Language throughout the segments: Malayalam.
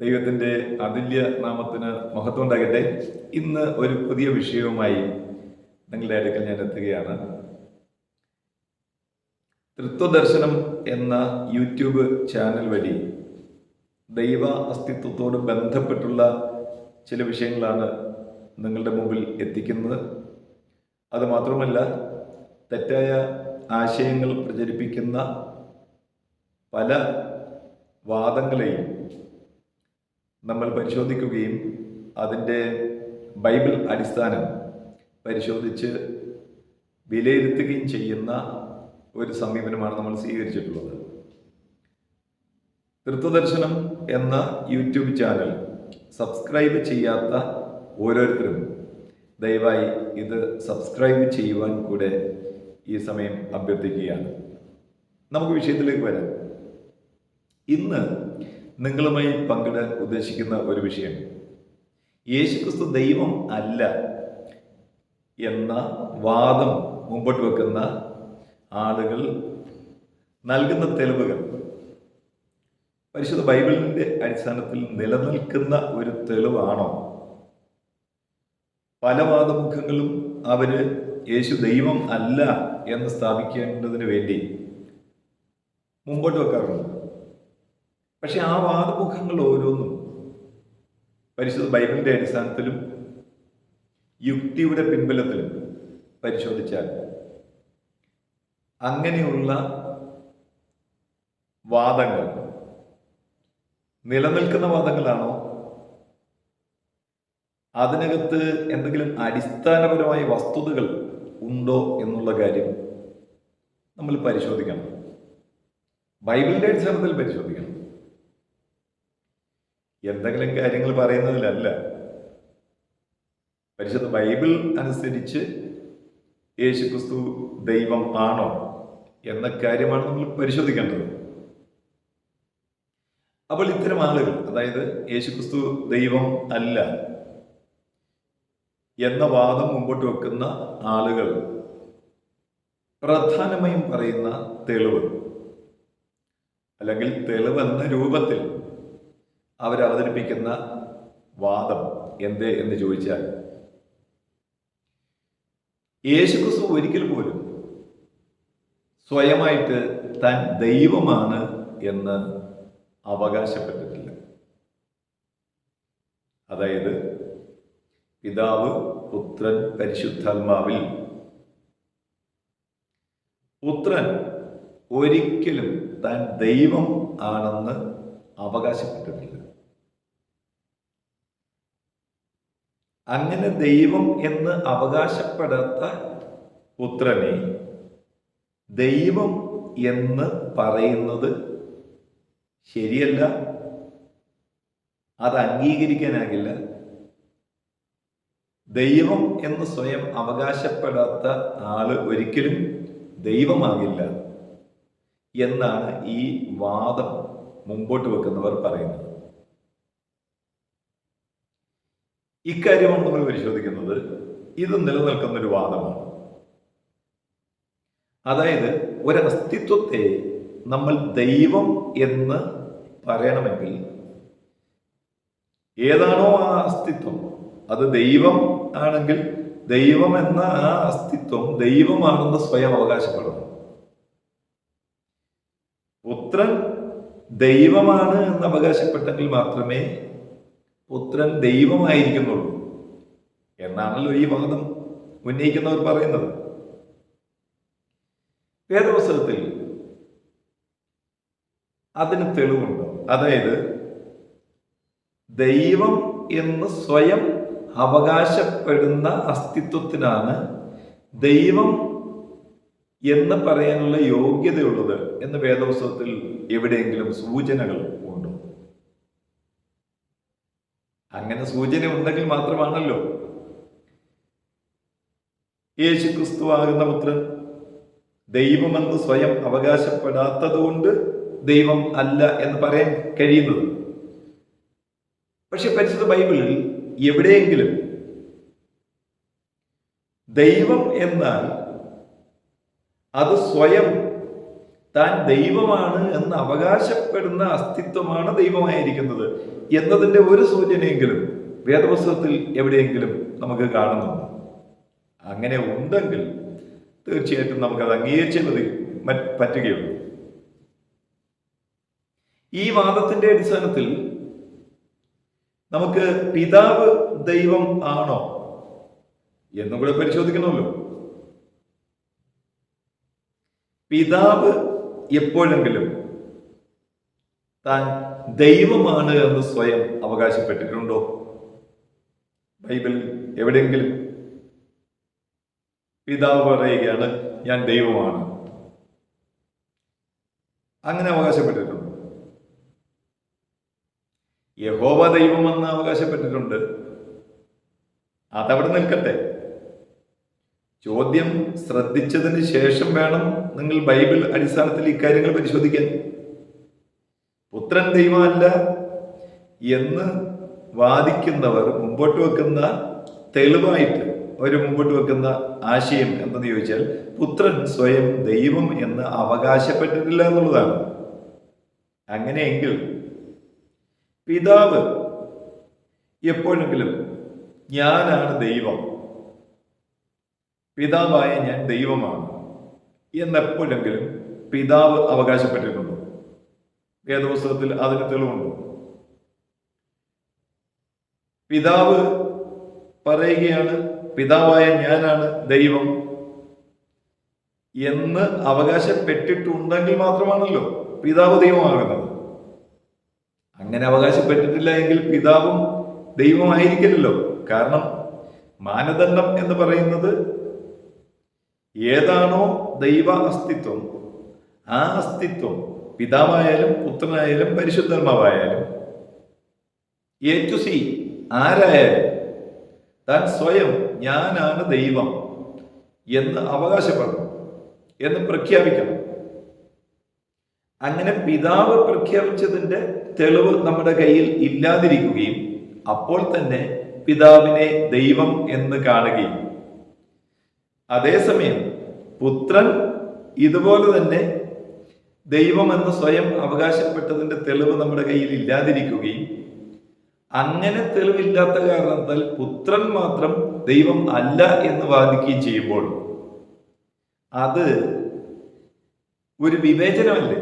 ദൈവത്തിന്റെ അതുല്യ നാമത്തിന് മഹത്വം ഉണ്ടാകട്ടെ. ഇന്ന് ഒരു പുതിയ വിഷയവുമായി നിങ്ങളുടെ അടുക്കൽ ഞാൻ എത്തുകയാണ്. തൃത്വദർശനം എന്ന യൂട്യൂബ് ചാനൽ വഴി ദൈവ അസ്തിത്വത്തോട് ബന്ധപ്പെട്ടുള്ള ചില വിഷയങ്ങളാണ് നിങ്ങളുടെ മുമ്പിൽ എത്തിക്കുന്നത്. അത് മാത്രമല്ല തെറ്റായ ആശയങ്ങൾ പ്രചരിപ്പിക്കുന്ന പല വാദങ്ങളെയും നമ്മൾ പരിശോധിക്കുകയും അതിന്റെ ബൈബിൾ അടിസ്ഥാനം പരിശോധിച്ച് വിലയിരുത്തുകയും ചെയ്യുന്ന ഒരു സമീപനമാണ് നമ്മൾ സ്വീകരിച്ചിട്ടുള്ളത്. തൃത്വദർശനം എന്ന യൂട്യൂബ് ചാനൽ സബ്സ്ക്രൈബ് ചെയ്യാത്ത ഓരോരുത്തരും ദയവായി ഇത് സബ്സ്ക്രൈബ് ചെയ്യുവാൻ കൂടെ ഈ സമയം അഭ്യർത്ഥിക്കുകയാണ്. നമുക്ക് വിഷയത്തിലേക്ക് വരാം. ഇന്ന് നിങ്ങളുമായി പങ്കിടാൻ ഉദ്ദേശിക്കുന്ന ഒരു വിഷയം. യേശുക്രിസ്തു ദൈവം അല്ല എന്ന വാദം മുമ്പോട്ട് വെക്കുന്ന ആളുകൾ നൽകുന്ന തെളിവുകൾ. പരിശുദ്ധ ബൈബിളിന്റെ അടിസ്ഥാനത്തിൽ നിലനിൽക്കുന്ന ഒരു തെളിവാണോ? പല വാദമുഖങ്ങളും അവർ യേശു ദൈവം അല്ല എന്ന് സ്ഥാപിക്കേണ്ടതിന് വേണ്ടി മുമ്പോട്ട് വെക്കാറുണ്ട്. പക്ഷെ ആ വാദമുഖങ്ങൾ ഓരോന്നും പരിശുദ്ധ ബൈബിളിന്റെ അടിസ്ഥാനത്തിലും യുക്തിയുടെ പിൻബലത്തിലും പരിശോധിച്ചാൽ അങ്ങനെയുള്ള വാദങ്ങൾ നിലനിൽക്കുന്ന വാദങ്ങളാണോ? അതിനകത്ത് എന്തെങ്കിലും അടിസ്ഥാനപരമായ വസ്തുതകൾ ഉണ്ടോ എന്നുള്ള കാര്യം നമ്മൾ പരിശോധിക്കണം. ബൈബിളിന്റെ അടിസ്ഥാനത്തിൽ പരിശോധിക്കണം. എന്തെങ്കിലും കാര്യങ്ങൾ പറയുന്നതിലല്ല. പരിശുദ്ധ ബൈബിൾ അനുസരിച്ച് യേശുക്രിസ്തു ദൈവം ആണോ എന്ന കാര്യമാണ് നമ്മൾ പരിശോധിക്കേണ്ടത്. അപ്പോൾ ഇത്തരം ആളുകൾ അതായത് യേശുക്രിസ്തു ദൈവം അല്ല എന്ന വാദം മുമ്പോട്ട് വെക്കുന്ന ആളുകൾ പ്രധാനമായും പറയുന്ന തെളിവ് അല്ലെങ്കിൽ തെളിവെന്ന രൂപത്തിൽ അവരവതരിപ്പിക്കുന്ന വാദം എന്ത് എന്ന് ചോദിച്ചാൽ യേശുക്രിസ്തു ഒരിക്കൽ പോലും സ്വയമായിട്ട് താൻ ദൈവമാണ് എന്ന് അവകാശപ്പെട്ടിട്ടില്ല. അതായത് പിതാവ് പുത്രൻ പരിശുദ്ധാത്മാവിൽ പുത്രൻ ഒരിക്കലും താൻ ദൈവം ആണെന്ന് അവകാശപ്പെട്ടിട്ടില്ല. അങ്ങനെ ദൈവം എന്ന് അവകാശപ്പെടാത്ത പുത്രനെ ദൈവം എന്ന് പറയുന്നത് ശരിയല്ല. അത് അംഗീകരിക്കാനാകില്ല. ദൈവം എന്ന് സ്വയം അവകാശപ്പെടാത്ത ആൾ ഒരിക്കലും ദൈവമാകില്ല എന്നാണ് ഈ വാദം മുമ്പോട്ട് വെക്കുന്നവർ പറയുന്നത്. ഇക്കാര്യമാണ് നമ്മൾ പരിശോധിക്കുന്നത് ഇത് നിലനിൽക്കുന്ന ഒരു വാദമാണ്. അതായത് ഒരു അസ്തിത്വത്തെ നമ്മൾ ദൈവം എന്ന് പറയണമെങ്കിൽ ഏതാണോ ആ അസ്തിത്വം? അത് ദൈവം ആണെങ്കിൽ ദൈവം എന്ന ആ അസ്തിത്വം ദൈവമാണെന്ന് സ്വയം അവകാശപ്പെടണം. പുത്രൻ ദൈവമാണ് എന്ന് അവകാശപ്പെട്ടെങ്കിൽ മാത്രമേ പുത്രൻ ദൈവമായിരിക്കുന്നുള്ളൂ. എന്നാണല്ലോ ഈ വാദം ഉന്നയിക്കുന്നവർ പറയുന്നത്. വേദവസരത്തിൽ അതിന് തെളിവുണ്ട്. അതായത് ദൈവം എന്ന് സ്വയം അവകാശപ്പെടുന്ന അസ്തിത്വത്തിനാണ് ദൈവം എന്ന് പറയാനുള്ള യോഗ്യതയുള്ളത് എന്ന് വേദപുസ്തകത്തിൽ എവിടെയെങ്കിലും സൂചനകൾ ഉണ്ടോ അങ്ങനെ സൂചന ഉണ്ടെങ്കിൽ മാത്രമാണല്ലോ. യേശു ക്രിസ്തു ആകുന്ന പുത്രൻ ദൈവമെന്ന് സ്വയം അവകാശപ്പെടാത്തതുകൊണ്ട് ദൈവം അല്ല എന്ന് പറയാൻ കഴിയുന്നത്. പക്ഷെ പരിശുദ്ധ ബൈബിളിൽ എവിടെയെങ്കിലും ദൈവം എന്നാൽ അത് സ്വയം താൻ ദൈവമാണ് എന്ന് അവകാശപ്പെടുന്ന അസ്തിത്വമാണ് ദൈവമായിരിക്കുന്നത് എന്നതിന്റെ ഒരു സൂചനയെങ്കിലും വേദപുസ്തകത്തിൽ എവിടെയെങ്കിലും നമുക്ക് കാണുന്നുണ്ട്. അങ്ങനെ ഉണ്ടെങ്കിൽ തീർച്ചയായിട്ടും നമുക്കത് അംഗീകരിച്ചേ പറ്റുകയുള്ളൂ. ഈ വാദത്തിന്റെ അടിസ്ഥാനത്തിൽ നമുക്ക് പിതാവ് ദൈവം ആണോ എന്നും കൂടെ പരിശോധിക്കണമല്ലോ. പിതാവ് എപ്പോഴെങ്കിലും താൻ ദൈവമാണ് എന്ന് സ്വയം അവകാശപ്പെട്ടിട്ടുണ്ടോ? ബൈബിൾ എവിടെയെങ്കിലും പിതാവ് പറയുകയാണ് ഞാൻ ദൈവമാണ്. അങ്ങനെ അവകാശപ്പെട്ടിട്ടുണ്ട്? യഹോവ ദൈവമെന്ന് അവകാശപ്പെട്ടിട്ടുണ്ട്. അതവിടെ നിൽക്കട്ടെ. ചോദ്യം ശ്രദ്ധിച്ചതിന് ശേഷം വേണം നിങ്ങൾ ബൈബിൾ അടിസ്ഥാനത്തിൽ ഇക്കാര്യങ്ങൾ പരിശോധിക്കാൻ. പുത്രൻ ദൈവമല്ല എന്ന് വാദിക്കുന്നവർ മുമ്പോട്ട് വെക്കുന്ന തെളിവായിട്ട് അവർ മുമ്പോട്ട് വെക്കുന്ന ആശയം എന്തെന്ന് ചോദിച്ചാൽ പുത്രൻ സ്വയം ദൈവം എന്ന് അവകാശപ്പെട്ടിട്ടില്ല എന്നുള്ളതാണ്. അങ്ങനെയെങ്കിൽ പിതാവ് എപ്പോഴെങ്കിലും ഞാനാണ് ദൈവം. പിതാവായ ഞാൻ ദൈവമാണ് എന്നെപ്പോഴെങ്കിലും പിതാവ് അവകാശപ്പെട്ടിട്ടുണ്ടോ വേദപുസ്തകത്തിൽ അതിന് തെളിവുണ്ടോ. പിതാവ് പറയുകയാണ് പിതാവായ ഞാനാണ് ദൈവം എന്ന് അവകാശപ്പെട്ടിട്ടുണ്ടെങ്കിൽ മാത്രമാണല്ലോ പിതാവ് ദൈവമാകുന്നത്. അങ്ങനെ അവകാശപ്പെട്ടിട്ടില്ല എങ്കിൽ പിതാവും ദൈവമായിരിക്കില്ലല്ലോ. കാരണം മാനദണ്ഡം എന്ന് പറയുന്നത് ഏതാണോ ദൈവ അസ്തിത്വം ആ അസ്തിത്വം പിതാവായാലും പുത്രനായാലും പരിശുദ്ധർമാവായാലും എ ടു സി ആരായാലും താൻ സ്വയം ഞാനാണ് ദൈവം എന്ന് അവകാശപ്പെടണം എന്ന് പ്രഖ്യാപിക്കണം. അങ്ങനെ പിതാവ് പ്രഖ്യാപിച്ചതിന്റെ തെളിവ് നമ്മുടെ കയ്യിൽ ഇല്ലാതിരിക്കുകയും അപ്പോൾ തന്നെ പിതാവിനെ ദൈവം എന്ന് കാണുകയും. അതേസമയം പുത്രൻ ഇതുപോലെ തന്നെ ദൈവമെന്ന് സ്വയം അവകാശപ്പെട്ടതിന്റെ തെളിവ് നമ്മുടെ കയ്യിൽ ഇല്ലാതിരിക്കുകയും അങ്ങനെ തെളിവില്ലാത്ത കാരണത്താൽ പുത്രൻ മാത്രം ദൈവം അല്ല എന്ന് വാദിക്കുകയും ചെയ്യുമ്പോൾ അത് ഒരു വിവേചനമല്ലേ?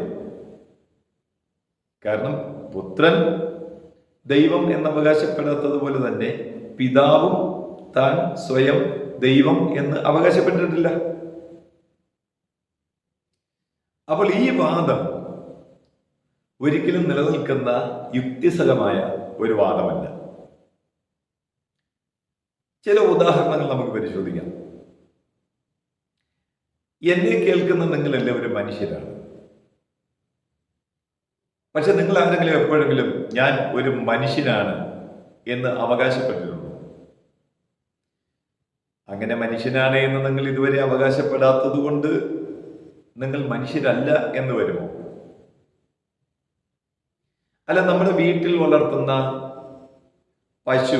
കാരണം പുത്രൻ ദൈവം എന്ന് അവകാശപ്പെടാത്തതുപോലെ തന്നെ പിതാവും താൻ സ്വയം ദൈവം എന്ന് അവകാശപ്പെട്ടിട്ടില്ല. അപ്പോൾ ഈ വാദം ഒരിക്കലും നിലനിൽക്കുന്ന യുക്തിസഹമായ ഒരു വാദമല്ല. ചില ഉദാഹരണങ്ങൾ നമുക്ക് പരിശോധിക്കാം. എന്നെ കേൾക്കുന്ന നിങ്ങൾ എല്ലാവരും മനുഷ്യരാണ്. പക്ഷെ നിങ്ങൾ ആരെങ്കിലും എപ്പോഴെങ്കിലും ഞാൻ ഒരു മനുഷ്യനാണ് എന്ന് അവകാശപ്പെട്ടിട്ടുണ്ടോ? അങ്ങനെ മനുഷ്യനാണ് എന്ന് നിങ്ങൾ ഇതുവരെ അവകാശപ്പെടാത്തത് കൊണ്ട് നിങ്ങൾ മനുഷ്യരല്ല എന്ന് വരുമോ? അല്ല നമ്മുടെ വീട്ടിൽ വളർത്തുന്ന പശു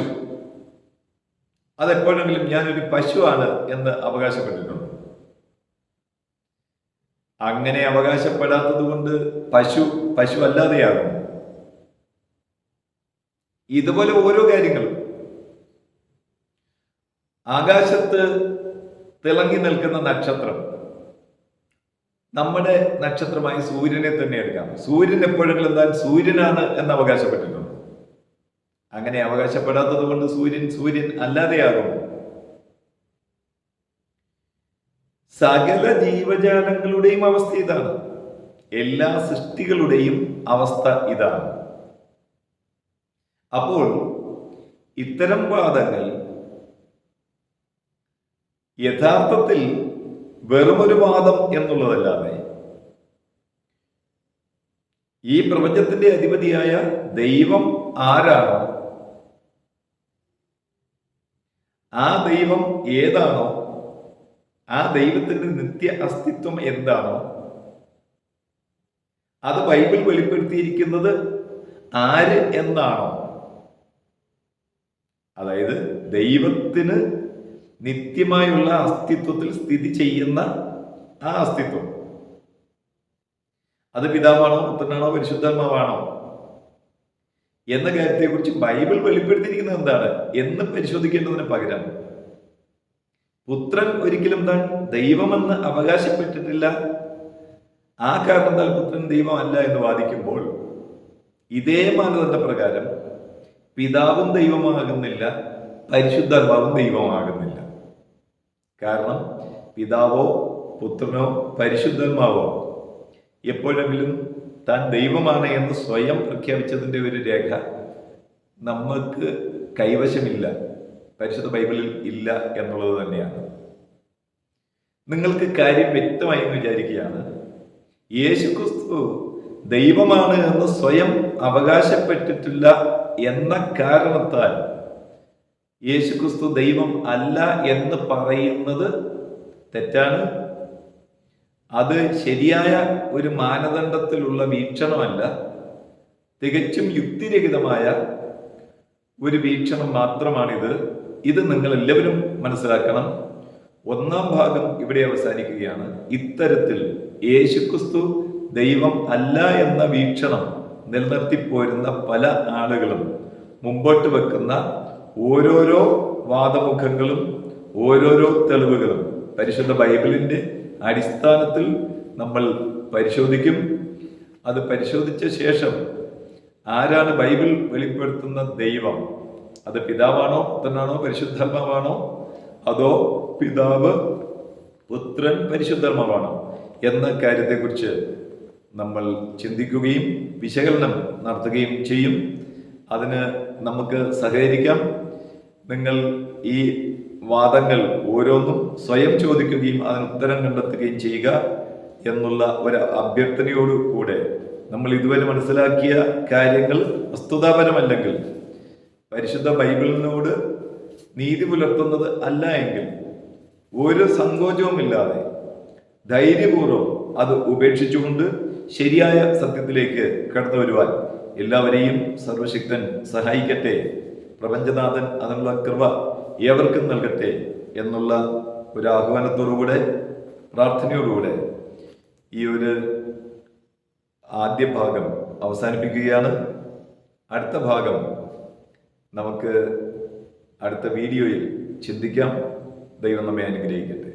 അതെപ്പോഴെങ്കിലും ഞാനൊരു പശുവാണ് എന്ന് അവകാശപ്പെട്ടിട്ടുണ്ട്? അങ്ങനെ അവകാശപ്പെടാത്തത് കൊണ്ട് പശു പശു അല്ലാതെയാകും. ഇതുപോലെ ഓരോ കാര്യങ്ങളും. ആകാശത്ത് തിളങ്ങി നിൽക്കുന്ന നക്ഷത്രം നമ്മുടെ നക്ഷത്രമായി സൂര്യനെ തന്നെ എടുക്കാം. സൂര്യൻ എപ്പോഴെങ്കിലും താൻ സൂര്യനാണ് എന്ന് അവകാശപ്പെട്ടിട്ടുണ്ട്. അങ്ങനെ അവകാശപ്പെടാത്തത് കൊണ്ട് സൂര്യൻ സൂര്യൻ അല്ലാതെയാകും. സകല ജീവജാലങ്ങളുടെയും അവസ്ഥ ഇതാണ്. എല്ലാ സൃഷ്ടികളുടെയും അവസ്ഥ ഇതാണ്. അപ്പോൾ ഇത്തരം വാദങ്ങൾ യഥാർത്ഥത്തിൽ വെറുമൊരു വാദം എന്നുള്ളതല്ലാതെ ഈ പ്രപഞ്ചത്തിന്റെ അധിപതിയായ ദൈവം ആരാണോ ആ ദൈവം ഏതാണോ ആ ദൈവത്തിന്റെ നിത്യ അസ്തിത്വം എന്താണോ അത് ബൈബിൾ വെളിപ്പെടുത്തിയിരിക്കുന്നത് ആര് എന്നാണോ. അതായത് ദൈവത്തിന് നിത്യമായുള്ള അസ്തിത്വത്തിൽ സ്ഥിതി ചെയ്യുന്ന ആ അസ്തിത്വം. അത് പിതാവാണോ പുത്രനാണോ പരിശുദ്ധാത്മാവാണോ? എന്ന കാര്യത്തെക്കുറിച്ച് ബൈബിൾ വെളിപ്പെടുത്തിയിരിക്കുന്നത് എന്താണ്? എന്ന് പരിശോധിക്കേണ്ടതിന് പകരം. പുത്രൻ ഒരിക്കലും താൻ ദൈവമെന്ന് അവകാശപ്പെട്ടിട്ടില്ല. ആ കാരണത്താൽ പുത്രൻ ദൈവമല്ല എന്ന് വാദിക്കുമ്പോൾ ഇതേ മാനദണ്ഡ പ്രകാരം പിതാവും ദൈവമാകുന്നില്ല പരിശുദ്ധാത്മാവും ദൈവമാകുന്നില്ല കാരണം പിതാവോ പുത്രനോ പരിശുദ്ധന്മാവോ എപ്പോഴെങ്കിലും താൻ ദൈവമാണ് എന്ന് സ്വയം പ്രഖ്യാപിച്ചതിന്റെ ഒരു രേഖ നമുക്ക് കൈവശമില്ല. പരിശുദ്ധ ബൈബിളിൽ ഇല്ല എന്നുള്ളത് തന്നെയാണ്. നിങ്ങൾക്ക് കാര്യം വ്യക്തമായി എന്ന് വിചാരിക്കുകയാണ്. യേശുക്രിസ്തു ദൈവമാണ് എന്ന് സ്വയം അവകാശപ്പെട്ടിട്ടില്ല എന്ന കാരണത്താൽ യേശുക്രിസ്തു ദൈവം അല്ല എന്ന് പറയുന്നത് തെറ്റാണ്. അത് ശരിയായ ഒരു മാനദണ്ഡത്തിലുള്ള വീക്ഷണമല്ല. തികച്ചും യുക്തിരഹിതമായ ഒരു വീക്ഷണം മാത്രമാണിത്. ഇത് നിങ്ങൾ എല്ലാവരും മനസ്സിലാക്കണം. ഒന്നാം ഭാഗം ഇവിടെ അവസാനിക്കുകയാണ്. ഇത്തരത്തിൽ യേശുക്രിസ്തു ദൈവം അല്ല എന്ന വീക്ഷണം നിലനിർത്തിപ്പോരുന്ന പല ആളുകളും മുമ്പോട്ട് വെക്കുന്ന ഓരോരോ വാദമുഖങ്ങളും ഓരോരോ തെളിവുകളും പരിശുദ്ധ ബൈബിളിന്റെ അടിസ്ഥാനത്തിൽ നമ്മൾ പരിശോധിക്കും. അത് പരിശോധിച്ച ശേഷം ആരാണ് ബൈബിൾ വെളിപ്പെടുത്തുന്ന ദൈവം? അത് പിതാവാണോ പുത്രനാണോ പരിശുദ്ധമാവാണോ അതോ പിതാവ് പുത്രൻ പരിശുദ്ധാത്മാവാണോ? എന്ന കാര്യത്തെക്കുറിച്ച് നമ്മൾ ചിന്തിക്കുകയും വിശകലനം നടത്തുകയും ചെയ്യും. അതിന് നമുക്ക് സഹകരിക്കാം. നിങ്ങൾ ഈ വാദങ്ങൾ ഓരോന്നും സ്വയം ചോദിക്കുകയും അതിന് ഉത്തരം കണ്ടെത്തുകയും ചെയ്യുക എന്നുള്ള ഒരു അഭ്യർത്ഥനയോടു കൂടെ നമ്മൾ ഇതുവരെ മനസ്സിലാക്കിയ കാര്യങ്ങൾ വസ്തുതാപരമല്ലെങ്കിൽ പരിശുദ്ധ ബൈബിളിനോട് നീതി പുലർത്തുന്നത് അല്ല എങ്കിൽ ഒരു സങ്കോചവുമില്ലാതെ ധൈര്യപൂർവം അത് ഉപേക്ഷിച്ചുകൊണ്ട് ശരിയായ സത്യത്തിലേക്ക് കടന്നു വരുവാൻ എല്ലാവരെയും സർവശക്തൻ സഹായിക്കട്ടെ. പ്രപഞ്ചനാഥൻ അതിനുള്ള കൃപ ഏവർക്കും നൽകട്ടെ എന്നുള്ള ഒരു ആഹ്വാനത്തോടുകൂടെ പ്രാർത്ഥനയോടുകൂടെ ഈ ഒരു ആദ്യ ഭാഗം അവസാനിപ്പിക്കുകയാണ്. അടുത്ത ഭാഗം നമുക്ക് അടുത്ത വീഡിയോയിൽ ചിന്തിക്കാം. ദൈവം നമ്മെ അനുഗ്രഹിക്കട്ടെ.